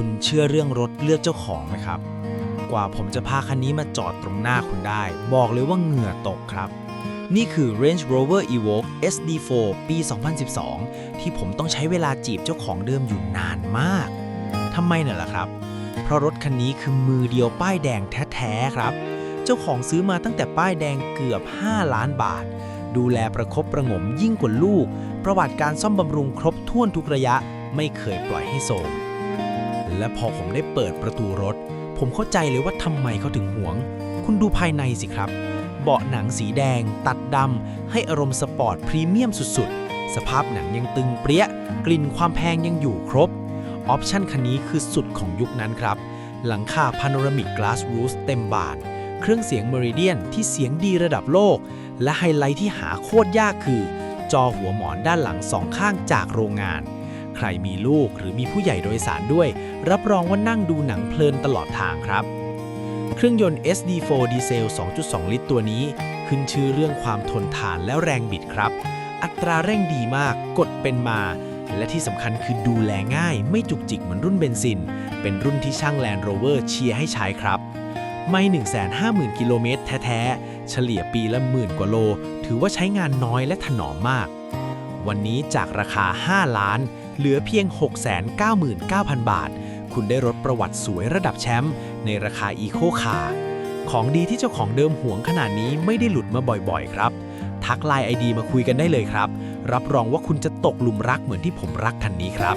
คุณเชื่อเรื่องรถเลือกเจ้าของไหมครับ กว่าผมจะพาคันนี้มาจอดตรงหน้าคุณได้ บอกเลยว่าเหงื่อตกครับ นี่คือ Range Rover Evoque SD4 ปี 2012 ที่ผมต้องใช้เวลาจีบเจ้าของเดิมอยู่นานมากทำไมน่ะล่ะครับ เพราะรถคันนี้คือมือเดียวป้ายแดงแท้ๆครับ เจ้าของซื้อมาตั้งแต่ป้ายแดงเกือบ 5 ล้านบาท ดูแลประคบประงมยิ่งกว่าลูก ประวัติการซ่อมบำรุงครบถ้วนทุกระยะ ไม่เคยปล่อยให้โทรม และพอผมได้เปิดประตูรถ ผมเข้าใจเลยว่าทำไมเขาถึงหวง คุณดูภายในสิครับ เบาะหนังสีแดง ตัดดำให้อารมณ์สปอร์ตพรีเมียมสุดๆ สภาพหนังยังตึงเปรี้ย กลิ่นความแพงยังอยู่ครบ ออปชั่นคันนี้คือสุดของยุคนั้นครับ หลังคาพาโนรามิกกลาสรูสเต็มบานเครื่องเสียง Meridian ที่เสียงดีระดับโลก และไฮไลท์ที่หาโคตรยากคือ จอหัวหมอนด้านหลังสองข้างจากโรงงาน ใครมีลูกหรือมีผู้ใหญ่โดยสารด้วย รับรองว่านั่งดูหนังเพลินตลอดทางครับ เครื่องยนต์ SD4 ดีเซล 2.2 ลิตรตัวนี้ ขึ้นชื่อเรื่องความทนทานและแรงบิดครับ อัตราเร่งดีมากกดเป็นมา และที่สำคัญคือดูแลง่าย ไม่จุกจิกเหมือนรุ่นเบนซิน เป็นรุ่นที่ช่าง Land Rover เชียร์ให้ใช้ครับไม่ 150,000 กิโลเมตรแท้ ๆ เฉลี่ยปีละหมื่นกว่าโล ถือว่าใช้งานน้อยและถนอมมาก วันนี้จากราคา 5 ล้าน เหลือเพียง 699,000 บาท คุณได้รถประวัติสวยระดับแชมป์ในราคาอีโคคาร์ของดีที่เจ้าของเดิมห่วงขนาดนี้ไม่ได้หลุดมาบ่อยๆ ครับ ทักไลน์ไอดีมาคุยกันได้เลยครับ รับรองว่าคุณจะตกหลุมรักเหมือนที่ผมรักคันนี้ครับ